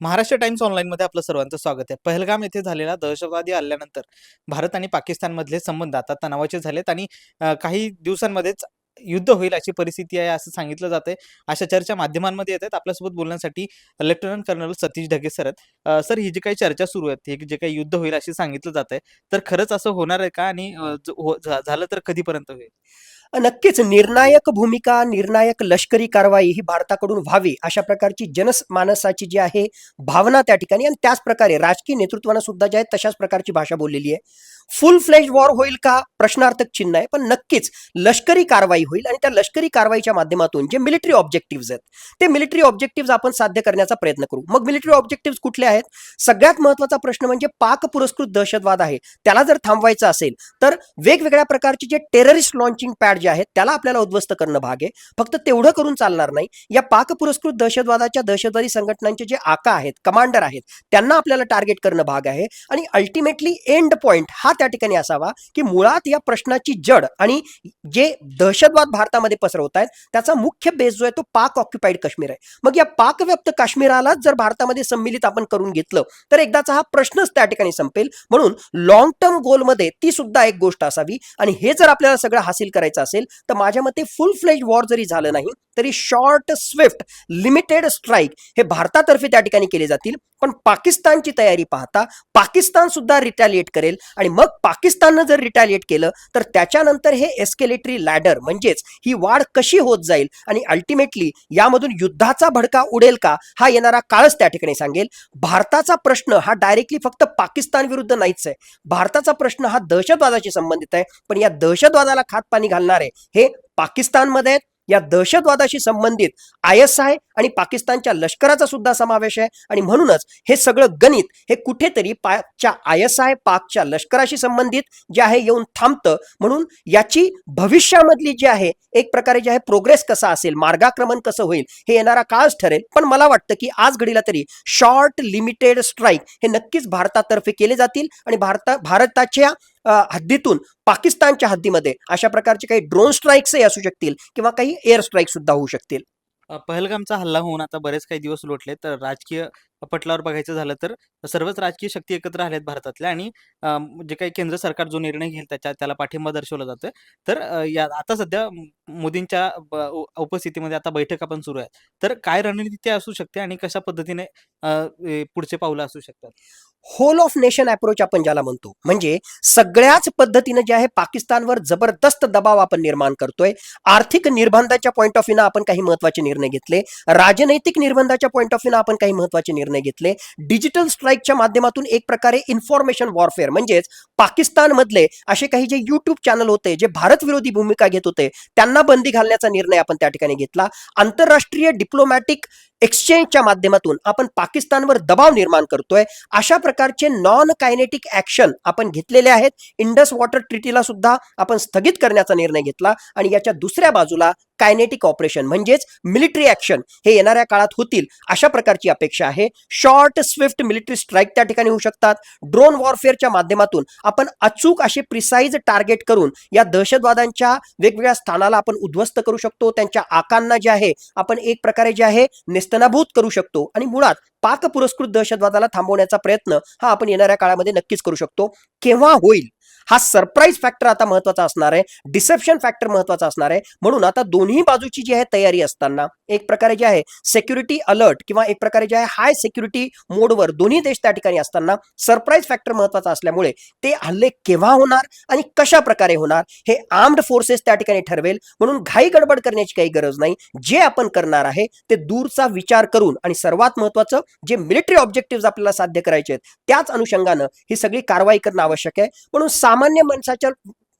Maharashtra times ऑनलाईनमध्ये आपलं सर्वांचं स्वागत आहे. पहलगाम येथे झालेला दहशतवादी हल्ल्यानंतर भारत आणि पाकिस्तानमधले संबंध आता तणावाचे झालेत आणि काही दिवसांमध्येच युद्ध होईल अशी परिस्थिती आहे असं सांगितलं जाते अशा चर्चा माध्यमांमध्ये येत आहेत. आपल्यासोबत बोलण्यासाठी lieutenant colonel Satish Dhage sir आहेत. सर ही जी काही चर्चा सुरू आहे हे जे काही युद्ध होईल अशी सांगितलं जात आहे तर खरंच असं होणार आहे का? आणि हो, झालं तर कधीपर्यंत होईल? नक्कीच निर्णायक भूमिका निर्णायक लष्करी कारवाई ही भारताकडून व्हावी अशा प्रकारची जनमानसाची जी आहे भावना त्या ठिकाणी आणि त्याच प्रकारे राजकीय नेतृत्वानं सुद्धा जे आहे तशाच प्रकारची भाषा बोललेली आहे. फुल फ्लेज वॉर होईल का? प्रश्नार्थक चिन्ह आहे. पण नक्कीच लष्करी कारवाई होईल आणि त्या लष्करी कारवाईच्या माध्यमातून जे मिलिटरी ऑब्जेक्टिव्ह आहेत ते मिलिटरी ऑब्जेक्टिव्ह आपण साध्य करण्याचा प्रयत्न करू. मग मिलिटरी ऑब्जेक्टिव्ह कुठले आहेत? सगळ्यात महत्त्वाचा प्रश्न म्हणजे पाक पुरस्कृत दहशतवाद आहे. त्याला जर थांबवायचं असेल तर वेगवेगळ्या प्रकारचे जे टेररिस्ट लॉन्चिंग पॅड जे आहेत त्याला आपल्याला उद्ध्वस्त करणं भाग आहे. फक्त तेवढं करून चालणार नाही. या पाक पुरस्कृत दहशतवादाच्या दहशतवादी संघटनांचे जे आका आहेत कमांडर आहेत त्यांना आपल्याला टार्गेट करणं भाग आहे. आणि अल्टिमेटली एंड पॉइंट हा त्या ठिकाणी असावा की मुळात या प्रश्नाची जड आणि जे दहशतवाद भारतामध्ये पसरवत आहेत त्याचा मुख्य बेस जो आहे तो पाक ऑक्युपाईड काश्मीर आहे. मग या पाकव्याप्त काश्मीरालाच जर भारतामध्ये संमिलित आपण करून घेतलं तर एकदाचा हा प्रश्नच त्या ठिकाणी संपेल. म्हणून लॉंग टर्म गोलमध्ये ती सुद्धा एक गोष्ट असावी. आणि हे जर आपल्याला सगळं हासिल करायचं असेल तर माझ्या मते फुल फ्लेज वॉर जरी झालं नाही तरी शॉर्ट स्विफ्ट लिमिटेड स्ट्राईक हे भारतातर्फे त्या ठिकाणी केले जातील. पण पाकिस्तानची तयारी पाहता पाकिस्तान सुद्धा रिटॅलिएट करेल. आणि मग पाकिस्ताननं जर रिटॅलिएट केलं तर त्याच्यानंतर हे एस्केलेटरी लॅडर म्हणजेच ही वाढ कशी होत जाईल? आणि अल्टिमेटली यामधून युद्धाचा भडका उडेल का? हा येणारा काळच त्या ठिकाणी सांगेल. भारताचा प्रश्न हा डायरेक्टली फक्त पाकिस्तान विरुद्ध नाहीच आहे. भारताचा प्रश्न हा दहशतवादाशी संबंधित आहे. पण या दहशतवादाला खातपाणी घालणारे हे पाकिस्तानमध्ये आहेत. या दहशतवादाशी संबंधित आय एस आय आणि पाकिस्तानच्या लष्कराचा सुद्धा समावेश आहे. आणि म्हणूनच हे सगळं गणित हे कुठेतरी पाकच्या आय एस आय पाकच्या लष्कराशी संबंधित जे आहे येऊन थांबतं. म्हणून याची भविष्यामधली जी आहे एक प्रकारे जे आहे प्रोग्रेस कसा असेल मार्गाक्रमण कसं होईल हे येणारा काळच ठरेल. पण मला वाटतं की आज घडीला तरी शॉर्ट लिमिटेड स्ट्राईक हे नक्कीच भारतातर्फे केले जातील आणि भारता भारताच्या हद्दीतून पाकिस्तानच्या हद्दीमध्ये अशा प्रकारचे काही ड्रोन स्ट्राईक्सही असू शकतील किंवा काही एअर स्ट्राईक सुद्धा होऊ शकतील. पहलगामचा हल्ला होऊन आता बरेच काही दिवस लोटले तर राजकीय पटलावर बघायचं झालं तर सर्वच राजकीय शक्ती एकत्र आल्यात भारतातल्या आणि जे काही केंद्र सरकार जो निर्णय घेईल त्याच्या त्याला पाठिंबा दर्शवला जातोय. तर या आता सध्या मोदींच्या उपस्थितीमध्ये आता बैठका पण सुरू आहे तर काय रणनीती असू शकते आणि कशा पद्धतीने पुढचे पावलं असू शकतात? होल ऑफ नेशन अप्रोच आपण ज्याला म्हणतो म्हणजे सगळ्याच पद्धतीनं जे आहे पाकिस्तानवर जबरदस्त दबाव आपण निर्माण करतोय. आर्थिक निर्बंधाच्या पॉईंट ऑफ व्ह्यूनं आपण काही महत्त्वाचे निर्णय घेतले. राजनैतिक निर्बंधाच्या पॉईंट ऑफ व्ह्यूनं आपण काही महत्त्वाचे निर्णय निर्णय घेतले. डिजिटल स्ट्राईकच्या माध्यमातून एक प्रकारे इन्फॉर्मेशन वॉरफेअर म्हणजेच पाकिस्तानमधले असे काही जे युट्यूब चॅनल होते जे भारत विरोधी भूमिका घेत होते त्यांना बंदी घालण्याचा निर्णय आपण त्या ठिकाणी घेतला. आंतरराष्ट्रीय डिप्लोमॅटिक एक्सचेंजच्या माध्यमातून आपण पाकिस्तानवर दबाव निर्माण करतोय. अशा प्रकारचे नॉन कायनेटिक ऍक्शन आपण घेतलेले आहेत. इंडस वॉटर ट्रिटीला सुद्धा आपण स्थगित करण्याचा निर्णय घेतला आणि याच्या दुसऱ्या बाजूला कायनेटिक ऑपरेशन म्हणजेच मिलिटरी ऍक्शन हे येणाऱ्या काळात होतील अशा प्रकारची अपेक्षा आहे. शॉर्ट स्विफ्ट मिलिटरी स्ट्राईक त्या ठिकाणी होऊ शकतात. ड्रोन वॉरफेअरच्या माध्यमातून आपण अचूक असे प्रिसाईज टार्गेट करून या दहशतवादांच्या वेगवेगळ्या स्थानाला आपण उद्ध्वस्त करू शकतो. त्यांच्या आकांना जे आहे आपण एक प्रकारे जे आहे नेस्तनाभूत करू शकतो आणि मुळात पाक पुरस्कृत दहशतवादाला थांबवण्याचा प्रयत्न हा आपण येणाऱ्या काळामध्ये नक्कीच करू शकतो. केव्हा होईल? हा सरप्राईज फॅक्टर आता महत्त्वाचा असणार आहे. डिसेप्शन फॅक्टर महत्त्वाचा असणार आहे. म्हणून आता दोन्ही बाजूची जी आहे तयारी असताना एक प्रकारे जे आहे सेक्युरिटी अलर्ट किंवा एक प्रकारे जे आहे हाय सेक्युरिटी मोडवर दोन्ही देश त्या ठिकाणी असताना सरप्राईज फॅक्टर महत्त्वाचा असल्यामुळे ते हल्ले केव्हा होणार आणि कशा प्रकारे होणार हे आर्म्ड फोर्सेस त्या ठिकाणी ठरवेल. म्हणून घाई गडबड करण्याची काही गरज नाही. जे आपण करणार आहे ते दूरचा विचार करून आणि सर्वात महत्वाचं जे मिलिटरी ऑब्जेक्टिव्ह आपल्याला साध्य करायचे आहेत त्याच अनुषंगानं ही सगळी कारवाई करणं आवश्यक आहे. म्हणून सामान्य माणसाच्या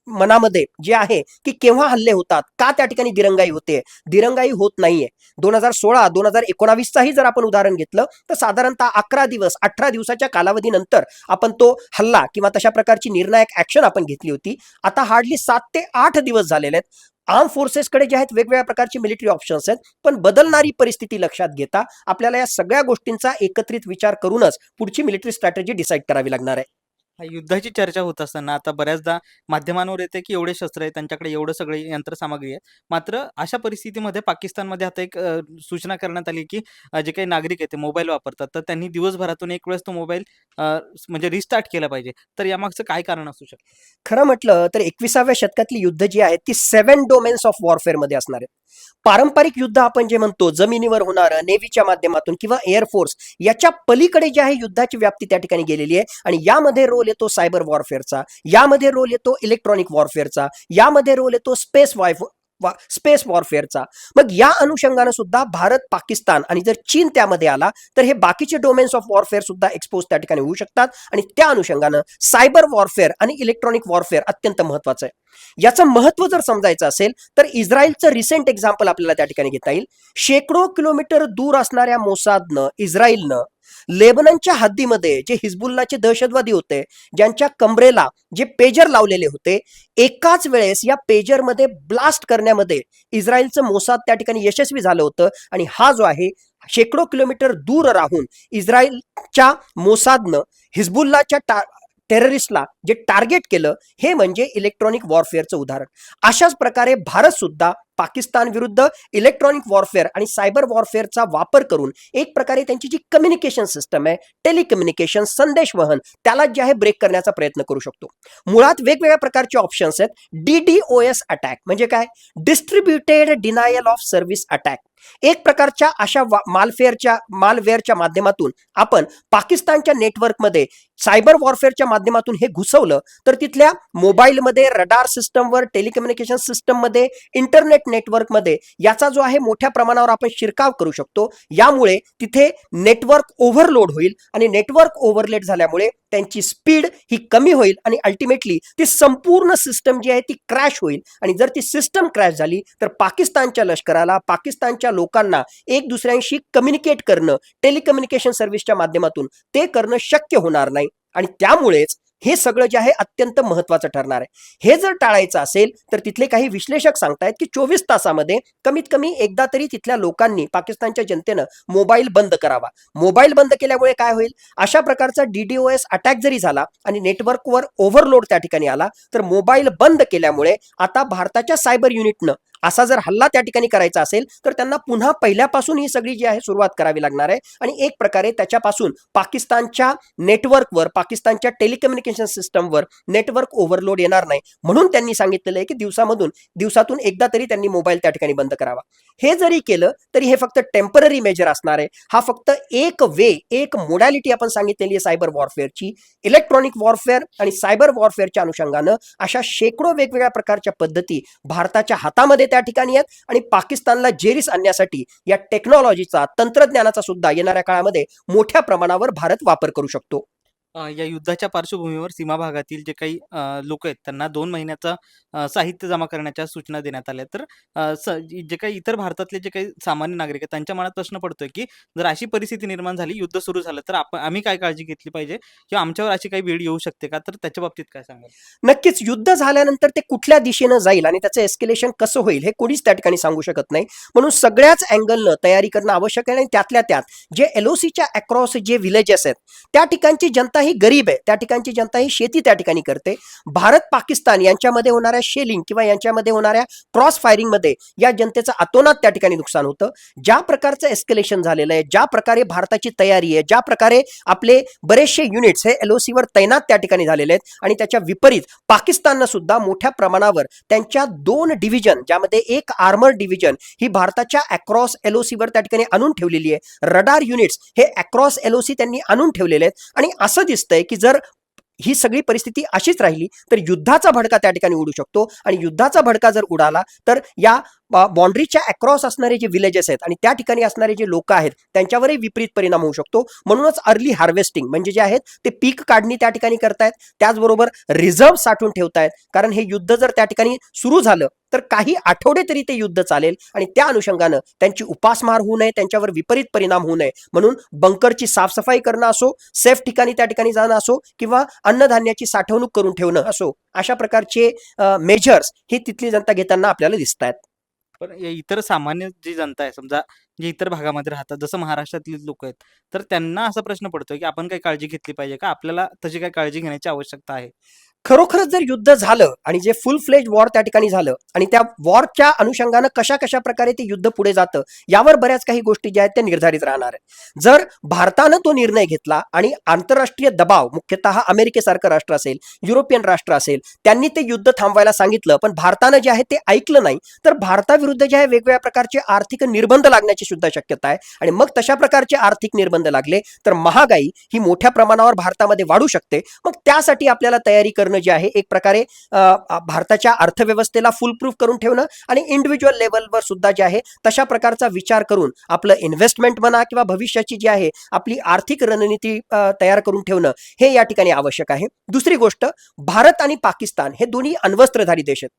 मनामध्ये जे आहे की केव्हा हल्ले होतात का त्या ठिकाणी दिरंगाई होते? दिरंगाई होत नाहीये. दोन हजार सोळा दोन हजार एकोणावीसचाही जर आपण उदाहरण घेतलं तर साधारणतः अकरा दिवस अठरा दिवसाच्या कालावधीनंतर आपण तो हल्ला किंवा तशा प्रकारची निर्णायक ऍक्शन आपण घेतली होती. आता हार्डली सात ते आठ दिवस झालेले आहेत. आर्म फोर्सेसकडे जे आहेत वेगवेगळ्या प्रकारचे मिलिटरी ऑप्शन्स आहेत. पण बदलणारी परिस्थिती लक्षात घेता आपल्याला या सगळ्या गोष्टींचा एकत्रित विचार करूनच पुढची मिलिटरी स्ट्रॅटेजी डिसाईड करावी लागणार आहे. हा, युद्धाची चर्चा होत असताना आता बऱ्याचदा माध्यमांवर येते की एवढे शस्त्र आहे त्यांच्याकडे एवढं सगळे यंत्रसामग्री आहे मात्र अशा परिस्थितीमध्ये पाकिस्तानमध्ये आता एक अ, सूचना करण्यात आली की अ, जे काही नागरिक आहेत ते मोबाईल वापरतात. तर त्यांनी दिवसभरातून एक वेळेस तो मोबाईल म्हणजे रिस्टार्ट केला पाहिजे. तर यामागचं काय कारण असू शकतं? खरं म्हटलं तर एकविसाव्या शतकातली युद्ध जी आहेत ती सेव्हन डोमेन्स ऑफ वॉरफेअरमध्ये असणार आहेत पारंपरिक युद्ध आपण जे म्हणतो जमिनीवर होणारं नेव्हीच्या माध्यमातून किंवा एअरफोर्स याच्या पलीकडे जे आहे युद्धाची व्याप्ती त्या ठिकाणी गेलेली आहे. आणि यामध्ये रोल येतो सायबर वॉरफेअरचा यामध्ये रोल येतो इलेक्ट्रॉनिक वॉरफेअरचा यामध्ये रोल येतो स्पेस वायफ स्पेस वॉरफेअरचा मग या अनुषंगानं सुद्धा भारत पाकिस्तान आणि जर चीन त्यामध्ये आला तर हे बाकीचे डोमेन्स ऑफ वॉरफेअर सुद्धा एक्सपोज त्या ठिकाणी होऊ शकतात. आणि त्या अनुषंगानं सायबर वॉरफेअर आणि इलेक्ट्रॉनिक वॉरफेअर अत्यंत महत्वाचं आहे. याचं महत्त्व जर समजायचं असेल तर इस्रायलचं रिसेंट एक्झाम्पल आपल्याला त्या ठिकाणी घेता येईल. शेकडो किलोमीटर दूर असणाऱ्या मोसादनं इस्रायलनं लेबननच्या हद्दीमध्ये जे हिजबुल्लाचे दहशतवादी होते ज्यांच्या कमरेला जे पेजर लावलेले होते एकाच वेळेस या पेजरमध्ये ब्लास्ट करण्यामध्ये इस्रायलचं मोसाद त्या ठिकाणी यशस्वी झालं होतं आणि हा जो आहे शेकडो किलोमीटर दूर राहून इस्रायलच्या मोसादनं हिजबुल्लाच्या टा टेररिस्टला जे टार्गेट केलं हे म्हणजे इलेक्ट्रॉनिक वॉरफेअरचं उदाहरण. अशाच प्रकारे भारत सुद्धा पाकिस्तान विरुद्ध इलेक्ट्रॉनिक वॉरफेअर आणि सायबर वॉरफेअरचा वापर करून एक प्रकारे त्यांची जी कम्युनिकेशन सिस्टम आहे टेलिकम्युनिकेशन संदेश वहन त्याला जे आहे ब्रेक करण्याचा प्रयत्न करू शकतो. मुळात वेगवेगळ्या प्रकारचे ऑप्शन्स आहेत. D D O S attack म्हणजे काय? Distributed denial of service attack एक प्रकारच्या अशा मालफेअरच्या मालवेअरच्या माध्यमातून आपण पाकिस्तानच्या नेटवर्कमध्ये सायबर वॉरफेअरच्या माध्यमातून हे घुसवलं तर तिथल्या मोबाईलमध्ये रडार सिस्टमवर टेलिकम्युनिकेशन सिस्टममध्ये इंटरनेट नेटवर्कमध्ये याचा जो आहे मोठ्या प्रमाणावर आपण शिरकाव करू शकतो. यामुळे तिथे नेटवर्क ओव्हरलोड होईल आणि नेटवर्क ओव्हरलेड झाल्यामुळे त्यांची स्पीड ही कमी होईल आणि अल्टिमेटली ती संपूर्ण सिस्टम जी आहे ती क्रॅश होईल. आणि जर ती सिस्टम क्रॅश झाली तर पाकिस्तानच्या लष्कराला पाकिस्तानच्या लोकांना एक दुसऱ्यांशी कम्युनिकेट करणं टेलिकम्युनिकेशन सर्व्हिसच्या माध्यमातून ते करणं शक्य होणार नाही. आणि त्यामुळेच हे सगळं जे आहे अत्यंत महत्वाचं ठरणार आहे. हे जर टाळायचं असेल तर तिथले काही विश्लेषक सांगतायत की चोवीस तासामध्ये कमीत कमी एकदा तरी तिथल्या लोकांनी पाकिस्तानच्या जनतेनं मोबाईल बंद करावा. मोबाईल बंद केल्यामुळे काय होईल? अशा प्रकारचा डीडीओएस अटॅक जरी झाला आणि नेटवर्कवर ओव्हरलोड त्या ठिकाणी आला तर मोबाईल बंद केल्यामुळे आता भारताच्या सायबर युनिटनं असा जर हल्ला त्या ठिकाणी करायचा असेल तर त्यांना पुन्हा पहिल्यापासून ही सगळी जी आहे सुरुवात करावी लागणार आहे. आणि एक प्रकारे त्याच्यापासून पाकिस्तानच्या नेटवर्कवर पाकिस्तानच्या टेलिकम्युनिकेशन सिस्टमवर नेटवर्क ओव्हरलोड येणार नाही. म्हणून त्यांनी सांगितलेलं आहे की दिवसामधून दिवसातून एकदा तरी त्यांनी मोबाईल त्या ठिकाणी बंद करावा. हे जरी केलं तरी हे फक्त टेंपररी मेजर असणार आहे. हा फक्त एक वे एक मोडॅलिटी आपण सांगितलेली आहे सायबर वॉरफेअरची. इलेक्ट्रॉनिक वॉरफेअर आणि सायबर वॉरफेअरच्या अनुषंगानं अशा शेकडो वेगवेगळ्या प्रकारच्या पद्धती भारताच्या हातामध्ये त्या ठिकाणी आहेत. आणि पाकिस्तानला जेरीस आणण्यासाठी या टेक्नॉलॉजीचा तंत्रज्ञानाचा सुद्धा येणाऱ्या काळामध्ये मोठ्या प्रमाणावर भारत वापर करू शकतो. अ, या युद्धाच्या पार्श्वभूमीवर सीमा भागातील जे काही लोक आहेत त्यांना दोन महिन्याचा अ, साहित्य जमा करण्याच्या सूचना देण्यात आल्या. तर अ, स- जे काही इतर भारतातले जे काही सामान्य नागरिक आहेत त्यांच्या मनात प्रश्न पडतोय की जर अशी परिस्थिती निर्माण झाली युद्ध सुरू झालं तर आपण आम्ही काय काळजी घेतली पाहिजे? किंवा आमच्यावर अशी काही वेळ येऊ शकते का? तर त्याच्या बाबतीत काय सांगाल? नक्कीच युद्ध झाल्यानंतर ते कुठल्या दिशेनं जाईल आणि त्याचं एस्केलेशन कसं होईल हे कोणीच त्या ठिकाणी सांगू शकत नाही. म्हणून सगळ्याच अँगलनं तयारी करणं आवश्यक आहे आणि त्यातल्या त्यात जे एलओसीच्या अक्रॉस जे विलेजेस आहेत त्या ठिकाणची जनता ही गरीब आहे. त्या ठिकाणची जनता ही शेती त्या ठिकाणी करते. भारत पाकिस्तान यांच्यामध्ये होणाऱ्या शेलिंग किंवा यांच्यामध्ये होणाऱ्या क्रॉस फायरिंगमध्ये या जनतेचं अतोनात त्या ठिकाणी नुकसान होतं. ज्या प्रकारचं एस्केलेशन झालेलं आहे ज्या प्रकारे भारताची तयारी आहे ज्या प्रकारे आपले बरेचसे युनिट्स हे एलओसीवर तैनात त्या ठिकाणी झालेले आहेत आणि त्याच्या विपरीत पाकिस्ताननं सुद्धा मोठ्या प्रमाणावर त्यांच्या दोन डिव्हिजन ज्यामध्ये एक आर्मर डिव्हिजन ही भारताच्या अक्रॉस एलओसीवर त्या ठिकाणी आणून ठेवलेली आहे. रडार युनिट्स हे अक्रॉस एलओसी त्यांनी आणून ठेवलेले आहेत. आणि असं दिसतंय की जर ही सगळी परिस्थिती अशीच राहिली तर युद्धाचा भडका त्या ठिकाणी उडू शकतो. आणि युद्धाचा भडका जर उडाला तर या बाउंड्रीच्या अक्रॉस असणारे जे विलेजेस आहेत आणि त्या ठिकाणी असणारे जे लोक आहेत त्यांच्यावरही विपरीत परिणाम होऊ शकतो. म्हणूनच अर्ली हार्वेस्टिंग म्हणजे जे आहेत ते पीक काढणी त्या ठिकाणी करतायत. त्याचबरोबर रिझर्व साठवून ठेवतायत. कारण हे युद्ध जर त्या ठिकाणी सुरू झालं तर काही आठवडे तरी ते युद्ध चालेल आणि त्या अनुषंगानं त्यांची उपासमार होऊ नये त्यांच्यावर विपरीत परिणाम होऊ नये. म्हणून बंकरची साफसफाई करणं असो सेफ ठिकाणी त्या ठिकाणी जाणं असो किंवा अन्नधान्याची साठवणूक करून ठेवणं असो अशा प्रकारचे मेजर्स हे तिथली जनता घेताना आपल्याला दिसत आहेत पण इतर सामान्य जी जनता आहे समजा जे इतर भागामध्ये राहतात जसं महाराष्ट्रातले लोक आहेत तर त्यांना असा प्रश्न पडतोय की आपण काही काळजी घेतली पाहिजे का? आपल्याला तशी काही काळजी घेण्याची आवश्यकता आहे. खरोखरच जर युद्ध झालं आणि जे फुल फ्लेज वॉर त्या ठिकाणी झालं आणि त्या वॉरच्या अनुषंगानं कशा कशा प्रकारे ते युद्ध पुढे जातं यावर बऱ्याच काही गोष्टी ज्या आहेत त्या निर्धारित राहणार आहेत. जर भारतानं तो निर्णय घेतला आणि आंतरराष्ट्रीय दबाव मुख्यतः अमेरिकेसारखं राष्ट्र असेल युरोपियन राष्ट्र असेल त्यांनी ते युद्ध थांबवायला सांगितलं पण भारतानं जे आहे ते ऐकलं नाही तर भारताविरुद्ध जे आहे वेगवेगळ्या प्रकारचे आर्थिक निर्बंध लागण्याची सुद्धा शक्यता आहे. आणि मग तशा प्रकारचे आर्थिक निर्बंध लागले तर महागाई ही मोठ्या प्रमाणावर भारतामध्ये वाढू शकते. मग त्यासाठी आपल्याला तयारी करणं जे आहे एक प्रकारे भारताच्या अर्थव्यवस्थेला फुल प्रूफ करून ठेवणं आणि इंडिव्हिज्युअल लेवलवर सुद्धा जे आहे तशा प्रकारचा विचार करून आपलं इन्व्हेस्टमेंट म्हणा किंवा भविष्याची जी आहे आपली आर्थिक रणनीती तयार करून ठेवणं हे या ठिकाणी आवश्यक आहे. दुसरी गोष्ट भारत आणि पाकिस्तान हे दोन्ही अण्वस्त्रधारी देश आहेत.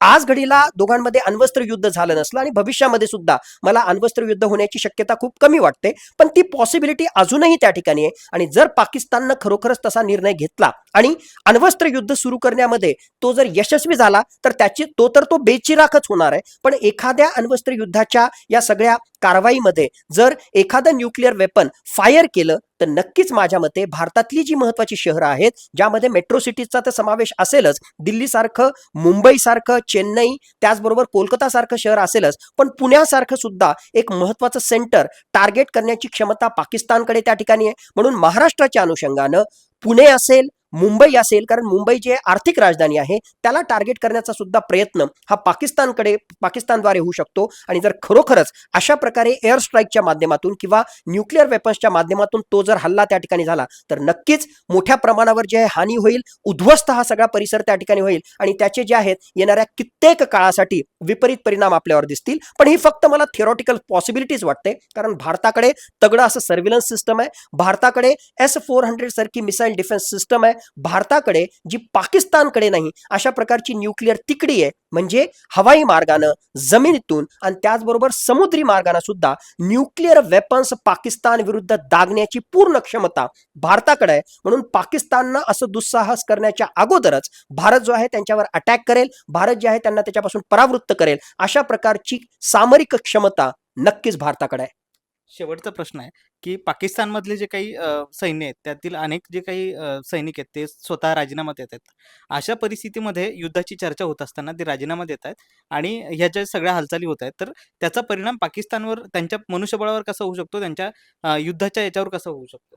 आज घडीला दोघांमध्ये अण्वस्त्र युद्ध झालं नसलं आणि भविष्यामध्ये सुद्धा मला अण्वस्त्र युद्ध होण्याची शक्यता खूप कमी वाटते पण ती पॉसिबिलिटी अजूनही त्या ठिकाणी आहे. आणि जर पाकिस्ताननं खरोखरच तसा निर्णय घेतला आणि अण्वस्त्र युद्ध सुरू करण्यामध्ये तो जर यशस्वी झाला तर त्याची तो तर तो बेचिराखच होणार आहे. पण एखाद्या अण्वस्त्र युद्धाच्या या सगळ्या कारवाईमध्ये जर एखादं न्यूक्लिअर वेपन फायर केलं तर नक्कीच माझ्या मते भारतातली जी महत्वाची शहरं आहेत ज्यामध्ये मेट्रो सिटीजचा तर समावेश असेलच दिल्लीसारखं मुंबईसारखं चेन्नई त्याचबरोबर कोलकातासारखं शहर असेलच पण पुण्यासारखं सुद्धा एक महत्वाचं सेंटर टार्गेट करण्याची क्षमता पाकिस्तानकडे त्या ठिकाणी आहे. म्हणून महाराष्ट्राच्या अनुषंगानं पुणे असेल मुंबई असेल कारण मुंबई जी आर्थिक राजधानी आहे त्याला टार्गेट करण्याचा सुद्धा प्रयत्न हा पाकिस्तानकडे पाकिस्तानद्वारे होऊ शकतो. आणि जर खरोखरच अशा प्रकारे एअर स्ट्राईकच्या माध्यमातून किंवा न्यूक्लिअर वेपन्सच्या माध्यमातून तो जर हल्ला त्या ठिकाणी झाला तर नक्कीच मोठ्या प्रमाणावर जे आहे हानी होईल उद्ध्वस्त हा सगळा परिसर त्या ठिकाणी होईल. आणि त्याचे जे आहेत येणाऱ्या कित्येक काळासाठी विपरीत परिणाम आपल्यावर दिसतील. पण ही फक्त मला थिअरॉटिकल पॉसिबिलिटीज वाटते कारण भारताकडे तगडं असं सर्व्हिलन्स सिस्टम आहे. भारताकडे एस फोर हंड्रेड सारखी मिसाईल डिफेन्स सिस्टम आहे. भारताकडे जी पाकिस्तानकडे नाही अशा प्रकारची न्यूक्लिअर तिकडी आहे म्हणजे हवाई मार्गानं जमिनीतून आणि त्याचबरोबर समुद्री मार्गानं सुद्धा न्यूक्लिअर वेपन्स पाकिस्तान विरुद्ध दागण्याची पूर्ण क्षमता भारताकडे आहे. म्हणून पाकिस्ताननं असं दुस्साहस करण्याच्या अगोदरच भारत जो आहे त्यांच्यावर अटॅक करेल भारत जे आहे त्यांना त्याच्यापासून परावृत्त करेल अशा प्रकारची सामरिक क्षमता नक्कीच भारताकडे आहे. शेवटचा प्रश्न आहे की पाकिस्तानमधले जे काही अ, सैन्य आहेत त्यातील अनेक जे काही अ, सैनिक आहेत ते स्वतः राजीनामा देत आहेत. अशा परिस्थितीमध्ये युद्धाची चर्चा होत असताना ते राजीनामा देत आहेत आणि ह्या ज्या सगळ्या हालचाली होत आहेत तर त्याचा परिणाम पाकिस्तानवर त्यांच्या मनुष्यबळावर कसा होऊ शकतो? त्यांच्या अ, युद्धाच्या याच्यावर कसा होऊ शकतो?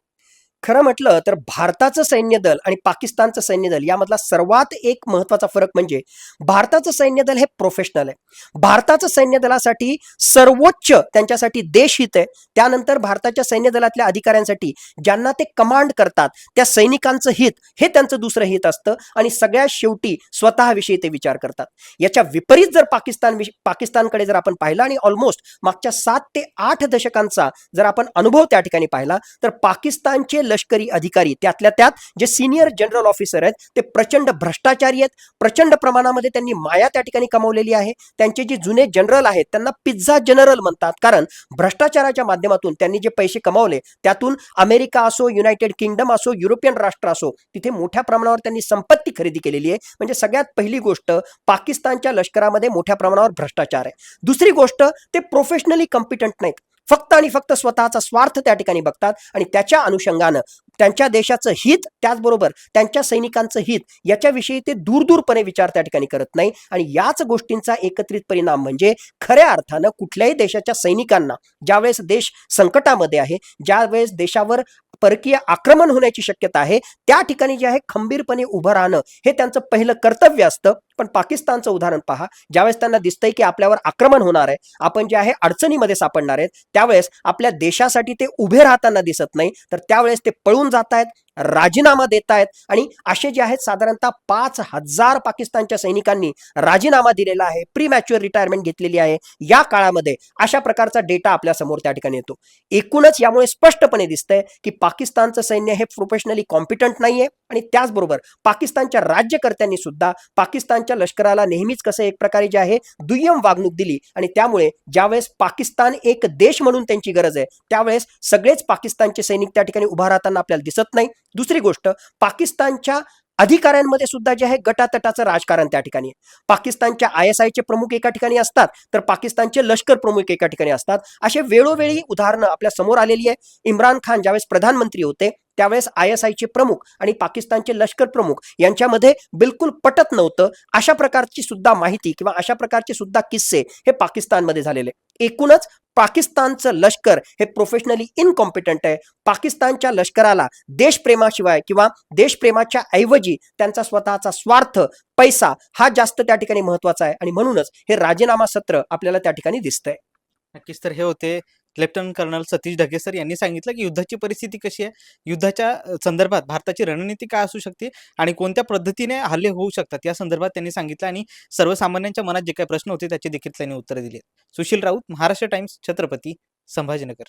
खरं म्हटलं तर भारताचं सैन्य दल आणि पाकिस्तानचं सैन्य दल यामधला सर्वात एक महत्त्वाचा फरक म्हणजे भारताचं सैन्य दल हे प्रोफेशनल आहे. भारताचं सैन्य दलासाठी सर्वोच्च त्यांच्यासाठी देशहित आहे. त्यानंतर भारताच्या सैन्य दलातल्या अधिकाऱ्यांसाठी ज्यांना ते कमांड करतात त्या सैनिकांचं हित हे त्यांचं दुसरं हित असतं आणि सगळ्या शेवटी स्वतःविषयी ते विचार करतात. याच्या विपरीत जर पाकिस्तान पाकिस्तानकडे जर आपण पाहिलं आणि ऑलमोस्ट मागच्या सात ते आठ दशकांचा जर आपण अनुभव त्या ठिकाणी पाहिला तर पाकिस्तानचे लष्करी अधिकारी. त्यातल्या त्यात जे सिनियर जनरल ऑफिसर आहेत ते प्रचंड भ्रष्टाचारी आहेत. प्रचंड प्रमाणामध्ये त्यांनी माया त्या ठिकाणी कमावलेली आहे. त्यांचे जे जुने जनरल आहेत त्यांना पिझ्झा जनरल म्हणतात. कारण भ्रष्टाचाराच्या माध्यमातून त्यांनी जे पैसे कमावले त्यातून अमेरिका असो युनायटेड किंगडम असो युरोपियन राष्ट्र असो तिथे मोठ्या प्रमाणावर त्यांनी संपत्ती खरेदी केलेली आहे. म्हणजे सगळ्यात पहिली गोष्ट पाकिस्तानच्या लष्करामध्ये मोठ्या प्रमाणावर भ्रष्टाचार आहे. दुसरी गोष्ट ते प्रोफेशनली कम्पिटंट नाहीत. फक्त आणि फक्त स्वतःचा स्वार्थ त्या ठिकाणी बघतात आणि त्याच्या अनुषंगानं त्यांच्या देशाचं हित त्याचबरोबर त्यांच्या सैनिकांचं हित याच्याविषयी ते दूरदूरपणे विचार त्या ठिकाणी करत नाही. आणि याच गोष्टींचा एकत्रित परिणाम म्हणजे खऱ्या अर्थानं कुठल्याही देशाच्या सैनिकांना ज्यावेळेस देश संकटामध्ये आहे ज्यावेळेस देशावर परकीय आक्रमण होण्याची शक्यता आहे त्या ठिकाणी जे आहे खंबीरपणे उभं राहणं हे त्यांचं पहिलं कर्तव्य असतं. पण पाकिस्तानचं उदाहरण पहा. ज्यावेळेस त्यांना दिसतंय की आपल्यावर आक्रमण होणार आहे आपण जे आहे अडचणीमध्ये सापडणार आहेत त्यावेळेस आपल्या देशासाठी ते उभे राहताना दिसत नाही. तर त्यावेळेस ते पळून जात आहेत राजीनामा देत आहेत आणि असे जे आहेत साधारणतः पाच हजार पाकिस्तानच्या सैनिकांनी राजीनामा दिलेला आहे प्री मॅच्युअर रिटायरमेंट घेतलेली आहे. या काळामध्ये अशा प्रकारचा डेटा आपल्यासमोर त्या ठिकाणी येतो. एकूणच यामुळे स्पष्टपणे दिसतंय की पाकिस्तानचं सैन्य हे प्रोफेशनली कॉम्पिटंट नाहीये आणि त्याचबरोबर पाकिस्तानच्या राज्यकर्त्यांनी सुद्धा पाकिस्तान पाकिस्तानच्या लष्कराला नेहमीच कसं एक प्रकारे जे आहे दुय्यम वागणूक दिली. आणि त्यामुळे ज्यावेळेस पाकिस्तान एक देश म्हणून त्यांची गरज आहे त्यावेळेस सगळेच पाकिस्तानचे सैनिक त्या ठिकाणी उभा राहताना आपल्याला दिसत नाही. दुसरी गोष्ट पाकिस्तानच्या अधिकाऱ्यांमध्ये सुद्धा जे आहे गटातटाचं राजकारण त्या ठिकाणी पाकिस्तानच्या आय एस आयचे प्रमुख एका ठिकाणी असतात तर पाकिस्तानचे लष्कर प्रमुख एका ठिकाणी असतात. असे वेळोवेळी उदाहरणं आपल्यासमोर आलेली आहे. इम्रान खान ज्यावेळेस प्रधानमंत्री होते त्यावेळेस आय एस आयचे प्रमुख आणि पाकिस्तानचे लष्कर प्रमुख यांच्यामध्ये बिलकुल पटत नव्हतं. अशा प्रकारची सुद्धा माहिती किंवा अशा प्रकारचे सुद्धा किस्से हे पाकिस्तानमध्ये झालेले. एकूणच पाकिस्तानचं लष्कर हे प्रोफेशनली इनकॉम्पिटंट आहे. पाकिस्तानच्या लष्कराला देशप्रेमाशिवाय किंवा देशप्रेमाच्या ऐवजी त्यांचा स्वतःचा स्वार्थ पैसा हा जास्त त्या ठिकाणी महत्त्वाचा आहे. आणि म्हणूनच हे राजीनामा सत्र आपल्याला त्या ठिकाणी दिसतंय. नक्कीच तर हे होते lieutenant colonel Satish Dhage sir यांनी सांगितलं की युद्धाची परिस्थिती कशी आहे? युद्धाच्या संदर्भात भारताची रणनीती काय असू शकते? आणि कोणत्या पद्धतीने हल्ले होऊ शकतात? या संदर्भात त्यांनी सांगितलं आणि सर्वसामान्यांच्या मनात जे काही प्रश्न होते त्याचे देखील त्यांनी उत्तरं दिली सुशील राऊत महाराष्ट्र टाइम्स छत्रपती संभाजीनगर.